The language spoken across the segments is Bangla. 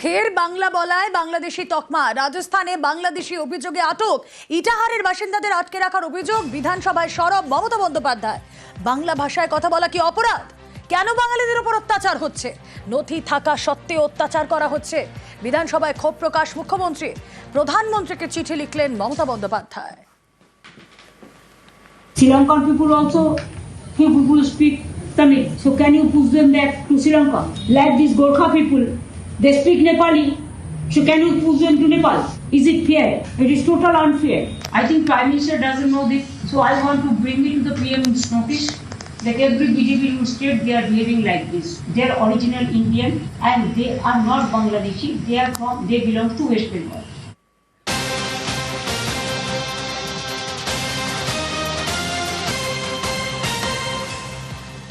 ফের বাংলা বলায় বাংলাদেশি তকমা। রাজস্থানে বাংলাদেশি অভিযোগে আটক। ইটাহারের বাসিন্দাদের আটকে রাখার অভিযোগ বিধানসভায় সরব মমতা বন্দ্যোপাধ্যায়। বাংলা ভাষায় কথা বলা কি অপরাধ? কেন বাঙালিদের উপর অত্যাচার হচ্ছে? নথি থাকা সত্ত্বেও অত্যাচার করা হচ্ছে। বিধানসভায় ক্ষোভ প্রকাশ মুখ্যমন্ত্রী। প্রধানমন্ত্রীকে চিঠি লিখলেন Mamata Bandyopadhyay. Sri Lankan people also, few people speak Tamil. So can you push them back to Sri Lanka? People, they speak Nepali. So can you push them to Nepal? Is it fair? It is total unfair. I think Prime Minister doesn't know this. So I want to bring it to the PM's notice that every BJP state they are behaving like this. They are original Indian and they are not Bangladeshi. They are from they belong to West Bengal.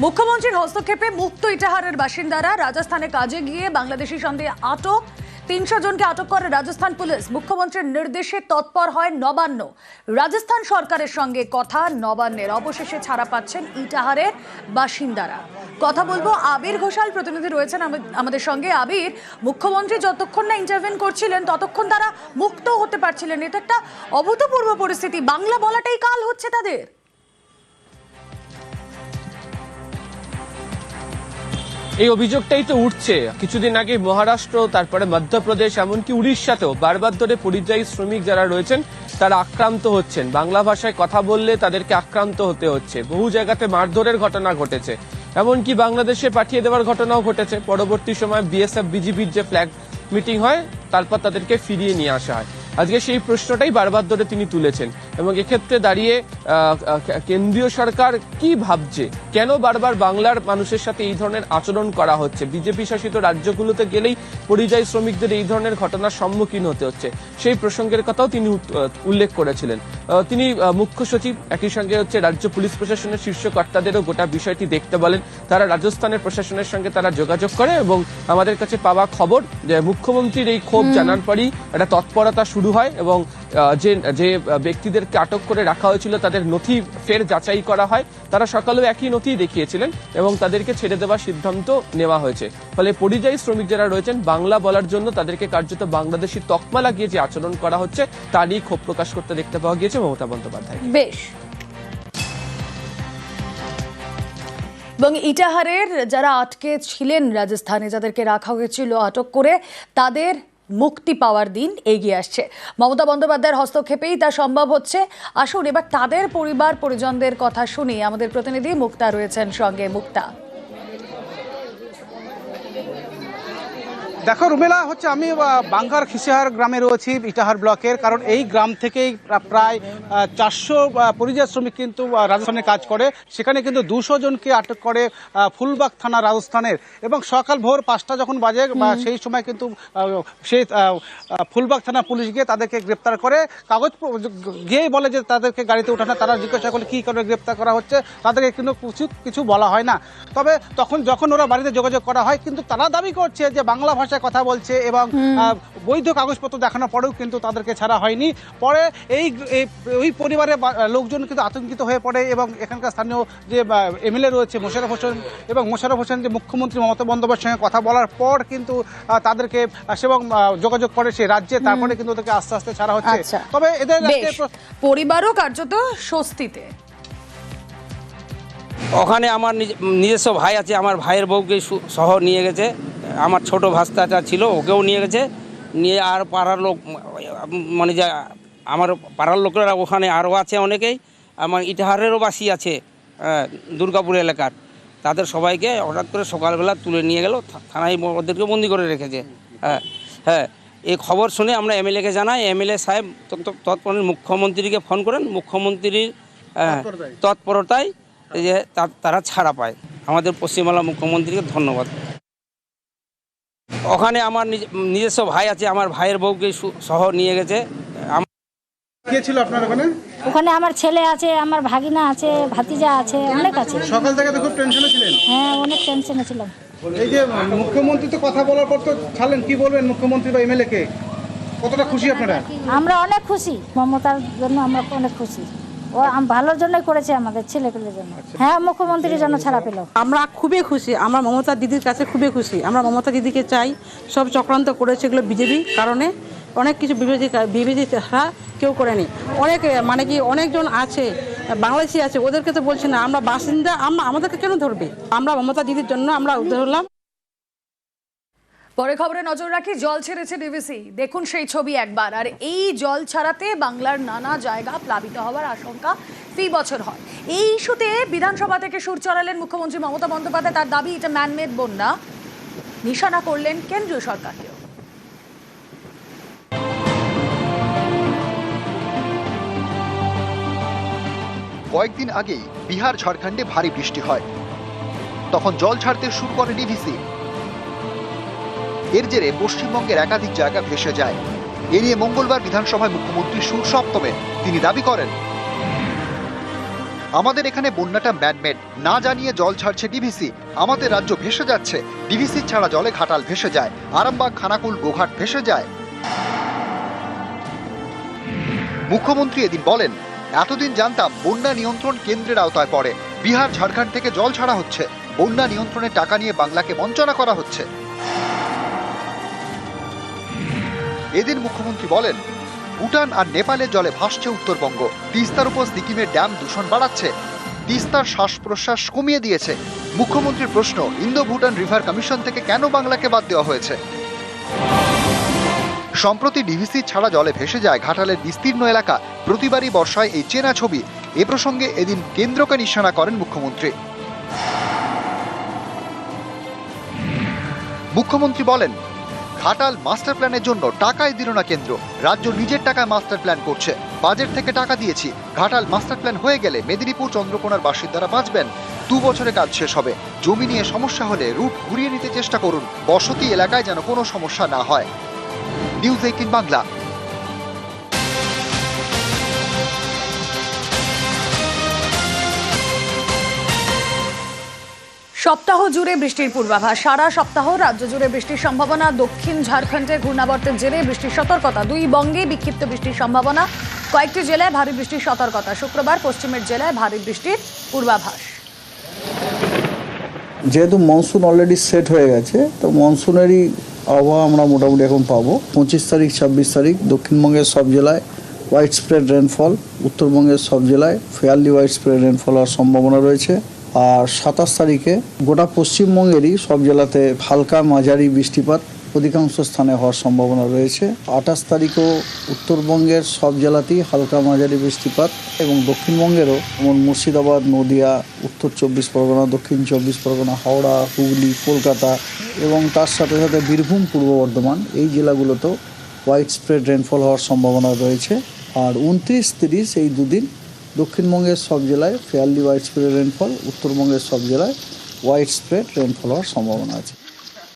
মুখ্যমন্ত্রীর হস্তক্ষেপে মুক্ত ইটাহারের বাসিন্দারা রাজস্থানে কাজে গিয়ে বাংলাদেশি সন্দেহে আটক। তিনশো জনকে আটক করে রাজস্থান পুলিশ। মুখ্যমন্ত্রীর নির্দেশে তৎপর হয় নবান্ন। রাজস্থান সরকারের সঙ্গে কথা, নবান্নের অবশেষে ছাড়া পাচ্ছেন ইটাহারের বাসিন্দারা। কথা বলব আবির ঘোষাল, প্রতিনিধি রয়েছেন আমে- আমাদের সঙ্গে। আবির, মুখ্যমন্ত্রী যতক্ষণ না ইন্টারভেন করছিলেন, ততক্ষণ তারা মুক্ত হতে পারছিলেন। এটা একটা অভূতপূর্ব পরিস্থিতি। বাংলা বলাটাই কাল হচ্ছে তাদের। এই অভিযোগটাই তো উঠছে। কিছুদিন আগে মহারাষ্ট্র, তারপরে মধ্যপ্রদেশ, এমনকি উড়িষ্যাতেও বারবার ধরে পরিযায়ী শ্রমিক যারা রয়েছেন, তারা আক্রান্ত হচ্ছেন। বাংলা ভাষায় কথা বললে তাদেরকে আক্রান্ত হতে হচ্ছে। বহু জায়গাতে মারধরের ঘটনা ঘটেছে। এমনকি বাংলাদেশে পাঠিয়ে দেওয়ার ঘটনাও ঘটেছে। পরবর্তী সময় বিএসএফ, বিজিবির যে ফ্ল্যাগ মিটিং হয়, তারপর তাদেরকে ফিরিয়ে নিয়ে আসা হয়। আজকে সেই প্রশ্নটাই বারবার ধরে তিনি তুলেছেন। এবং এক্ষেত্রে দাঁড়িয়ে কেন্দ্রীয় সরকার কি ভাবছে? কেন বারবার বাংলার মানুষের সাথে এই ধরনের আচরণ করা হচ্ছে? বিজেপি শাসিত রাজ্যগুলোতে গেলেই পরিযায়ী শ্রমিকদের এই ধরনের ঘটনার সম্মুখীন হতে হচ্ছে। সেই প্রসঙ্গের কথাও তিনি উল্লেখ করেছিলেন। তিনি মুখ্য সচিব একই সঙ্গে হচ্ছে রাজ্য পুলিশ প্রশাসনের শীর্ষ কর্তাদেরও গোটা বিষয়টি দেখতে বলেন। তারা রাজস্থানের প্রশাসনের সঙ্গে তারা যোগাযোগ করে এবং আমাদের কাছে পাওয়া খবর যে মুখ্যমন্ত্রীর এই ক্ষোভ জানার পরই একটা তৎপরতা শুরু হয় এবং যে যে ব্যক্তিদেরকে আটক করে রাখা হয়েছিল, তাদের নথি ফের যাচাই করা হয়। তারা সকালেও একই নথি দেখিয়েছিলেন এবং তাদেরকে ছেড়ে দেওয়ার সিদ্ধান্ত নেওয়া হয়েছে। ফলে পরিযায়ী শ্রমিক যারা রয়েছেন, বাংলা বলার জন্য তাদেরকে কার্যত বাংলাদেশি তকমা লাগিয়ে যে আচরণ করা হচ্ছে, তা নিয়ে ক্ষোভ প্রকাশ করতে দেখতে পাওয়া গিয়েছে মমতা বন্দ্যোপাধ্যায়। বেশ। এবং ইটাহারের যারা আটকে ছিলেন রাজস্থানে, যাদেরকে রাখা হয়েছিল আটক করে, তাদের মুক্তি পাওয়ার দিন এগিয়ে আসছে। মমতা বন্দ্যোপাধ্যায়ের হস্তক্ষেপেই তা সম্ভব হচ্ছে। আসুন এবার তাদের পরিবার পরিজনদের কথা শুনি আমাদের প্রতিনিধি মুক্তা রয়েছেন সঙ্গে। মুক্তা। দেখো রুমেলা হচ্ছে আমি বাঙ্গার খিসিহার গ্রামে রয়েছি ইটাহার ব্লকের কারণ এই গ্রাম থেকেই প্রায় চারশো পরিযায়ী শ্রমিক কিন্তু রাজস্থানে কাজ করে। সেখানে কিন্তু দুশো জনকে আটক করে ফুলবাগ থানা রাজস্থানের। এবং সকাল ভোর পাঁচটা যখন বাজে সেই সময় কিন্তু সেই ফুলবাগ থানা পুলিশ গিয়ে তাদেরকে গ্রেপ্তার করে কাগজ গিয়েই বলে যে তাদেরকে গাড়িতে ওঠানো তারা জিজ্ঞাসা করলে কী করে গ্রেপ্তার করা হচ্ছে তাদেরকে কিন্তু কিছু কিছু বলা হয় না। তবে তখন যখন ওরা বাড়িতে যোগাযোগ করা হয় কিন্তু তারা দাবি করছে যে বাংলা ভাষায় কথা বলছে এবং বৈধ কাগজপত্র দেখানোর পরেও কিন্তু তাদেরকে ছাড়া হয়নি। পরে এই ওই পরিবারের লোকজন কিন্তু আতঙ্কিত হয়ে পড়ে এবং এখানকার স্থানীয় যে এমএলএ রয়েছে মোশারফ হোসেন এবং মোশারফ হোসেন যে মুখ্যমন্ত্রী মমতা বন্দ্যোপাধ্যায়ের সঙ্গে কথা বলার পর কিন্তু তাদেরকে এবং আহ, যোগাযোগ করে সে রাজ্যে তারপরে কিন্তু ওদেরকে আস্তে আস্তে ছাড়া হচ্ছে। আচ্ছা। তবে এদের পরিবারও কার্যত স্বস্তিতে। ওখানে আমার নিজ- নিজস্ব ভাই আছে আমার ভাইয়ের বউকে সহ নিয়ে গেছে। আমার ছোট ভাস্তাটা ছিল ওকেও নিয়ে গেছে। নিয়ে আর পাড়ার লোক মানে যা আমার পাড়ার লোকেরা ওখানে আরও আছে অনেকেই। আমার ইটাহারেরও বাসি আছে দুর্গাপুর এলাকার। তাদের সবাইকে হঠাৎ করে সকালবেলা তুলে নিয়ে গেল থানায় ওদেরকে বন্দি করে রেখেছে। হ্যাঁ হ্যাঁ এই খবর শুনে আমরা এমএলএকে জানাই এমএলএ সাহেব তৎ- তৎকালীন মুখ্যমন্ত্রীকে ফোন করেন মুখ্যমন্ত্রীর তৎপরতায়। এই যে তারা ছাড়া পায়। আমাদের পশ্চিমবাংলা মুখ্যমন্ত্রীকে ধন্যবাদ। ওখানে আমার নিজ- নিজস্ব ভাই আছে আমার ভাইয়ের বউকে সহ নিয়ে গেছে। কে ছিল আপনার ওখানে? ওখানে আমার ছেলে আছে আমার ভাগিনা আছে ভাতিজা আছে অনেক আছে। সকাল থেকে তো খুব টেনশনে ছিলেন। হ্যাঁ অনেক টেনশনে ছিলাম। এই যে মুখ্যমন্ত্রী তো কথা বলার পর তো ছাড়লেন কি বলবেন মুখ্যমন্ত্রী বা এমএলএ কে? কতটা খুশি আপনারা? আমরা অনেক খুশি মমতার জন্য আমরা অনেক খুশি। ও আম- ভালোর জন্যই করেছে আমাদের ছেলেপেলের জন্য। হ্যাঁ মুখ্যমন্ত্রীর জন্য ছাড়া পেল। আমরা খুবই খুশি আমরা মমতা দিদির কাছে খুবই খুশি। আমরা মমতা দিদিকে চাই সব চক্রান্ত করেছে এগুলো বিজেপি কারণে। অনেক কিছু বিবেচি বিবেচিতা কেউ করেনি। অনেক মানে কি অনেকজন আছে বাংলাদেশি আছে ওদেরকে তো বলছি না আমরা বাসিন্দা আমরা আমাদেরকে কেন ধরবে? আমরা মমতা দিদির জন্য আমরা ধরলাম পরে খবরে নজর রাখি, জল ছেড়েছে ডিভিসি দেখুন সেই ছবি একবার। আর এই জল ছাড়াতে বাংলার নানা জায়গা প্লাবিত হওয়ার আশঙ্কা ফি বছর হয়। এই ইস্যুতে বিধানসভা থেকে সুর চড়ালেন মুখ্যমন্ত্রী মমতা বন্দ্যোপাধ্যায়। তার দাবি, এটা ম্যানমেড বন্যা। নিশানা করলেন কেন্দ্রীয় সরকারকেও। কয়েকদিন আগেই বিহার ঝাড়খণ্ডে ভারী বৃষ্টি হয়। তখন জল ছাড়তে শুরু করে ডিভিসি এর জেরে পশ্চিমবঙ্গের একাধিক জায়গা ভেসে যায়। এ নিয়ে মঙ্গলবার বিধানসভায় মুখ্যমন্ত্রী সুর সপ্তমে তিনি দাবি করেন। আমাদের এখানে বন্যাটা ম্যানমেড। না জানিয়ে জল ছাড়ছে ডিভিসি। আমাদের রাজ্য ভেসে যাচ্ছে। ডিভিসি ছাড়া জলে ঘাটাল ভেসে যায়। আরামবাগ, খানাকুল, গোঘাট ভেসে যায়। মুখ্যমন্ত্রী এদিন বলেন, এতদিন জানতাম বন্যা নিয়ন্ত্রণ কেন্দ্রের আওতায় পড়ে। বিহার, ঝাড়খণ্ড থেকে জল ছাড়া হচ্ছে। বন্যা নিয়ন্ত্রণের টাকা নিয়ে বাংলাকে বঞ্চনা করা হচ্ছে। এদিন মুখ্যমন্ত্রী বলেন, ভুটান আর নেপালের জলে ভাসছে উত্তরবঙ্গ। তিস্তার উপর সিকিমের ড্যাম দূষণ বাড়াচ্ছে। তিস্তার শ্বাস প্রশ্বাস কমিয়ে দিয়েছে। মুখ্যমন্ত্রীর প্রশ্ন ইন্দো ভুটান রিভার কমিশন থেকে কেন বাংলাকে বাদ দেওয়া হয়েছে? সম্প্রতি ডিভিসি ছাড়া জলে ভেসে যায় ঘাটালের বিস্তীর্ণ এলাকা। প্রতিবারই বর্ষায় এই চেনা ছবি। এ প্রসঙ্গে এদিন কেন্দ্রকে নিশানা করেন মুখ্যমন্ত্রী। মুখ্যমন্ত্রী বলেন ঘাটাল মাস্টার প্ল্যানের জন্য টাকাই দিল না কেন্দ্র। রাজ্য নিজের টাকায় মাস্টার প্ল্যান করছে। বাজেট থেকে টাকা দিয়েছি। ঘাটাল মাস্টার প্ল্যান হয়ে গেলে মেদিনীপুর চন্দ্রকোনার বাসিন্দারা বাঁচবেন। দু বছরে কাজ শেষ হবে। জমি নিয়ে সমস্যা হলে রুট ঘুরিয়ে নিতে চেষ্টা করুন। বসতি এলাকায় যেন কোনো সমস্যা না হয়। News eighteen Bangla. সপ্তাহ জুড়ে বৃষ্টির পূর্বাভাস। সারা সপ্তাহ রাজ্য জুড়ে বৃষ্টির সম্ভাবনা। দক্ষিণ ঝাড়খণ্ডে, ঘূর্ণাবর্তের জেরে বৃষ্টির সতর্কতা। দুই বঙ্গে বিক্ষিপ্ত বৃষ্টির সম্ভাবনা। কয়েকটি জেলায় ভারী বৃষ্টির সতর্কতা। শুক্রবার পশ্চিমের জেলায় ভারী বৃষ্টির পূর্বাভাস। যেহেতু মনসুন অলরেডি সেট হয়ে গেছে, তো মনসুনেরই আবহাওয়া আমরা মোটামুটি এখন পাবো। পঁচিশ তারিখ, ছাব্বিশ তারিখ, দক্ষিণবঙ্গের সব জেলায় হোয়াইট স্প্রেড রেনফল উত্তরবঙ্গের সব জেলায় ফেয়ারলি হোয়াইট স্প্রেড রেনফল হওয়ার সম্ভাবনা রয়েছে। আর সাতাশ তারিখে গোটা পশ্চিমবঙ্গেরই সব জেলাতে হালকা মাঝারি বৃষ্টিপাত অধিকাংশ স্থানে হওয়ার সম্ভাবনা রয়েছে। আঠাশ তারিখও উত্তরবঙ্গের সব জেলাতেই হালকা মাঝারি বৃষ্টিপাত এবং দক্ষিণবঙ্গেরও যেমন মুর্শিদাবাদ, নদিয়া, উত্তর চব্বিশ পরগনা, দক্ষিণ চব্বিশ পরগনা, হাওড়া, হুগলি, কলকাতা এবং তার সাথে সাথে বীরভূম, পূর্ব বর্ধমান এই জেলাগুলোতেও হোয়াইট স্প্রেড রেনফল হওয়ার সম্ভাবনা রয়েছে। আর উনত্রিশ, তিরিশ এই দুদিন দক্ষিণবঙ্গের সব জেলায় ফেয়ারলি হোয়াইট স্প্রেড রেনফল উত্তরবঙ্গের সব জেলায় হোয়াইট স্প্রেড রেনফল হওয়ার সম্ভাবনা আছে।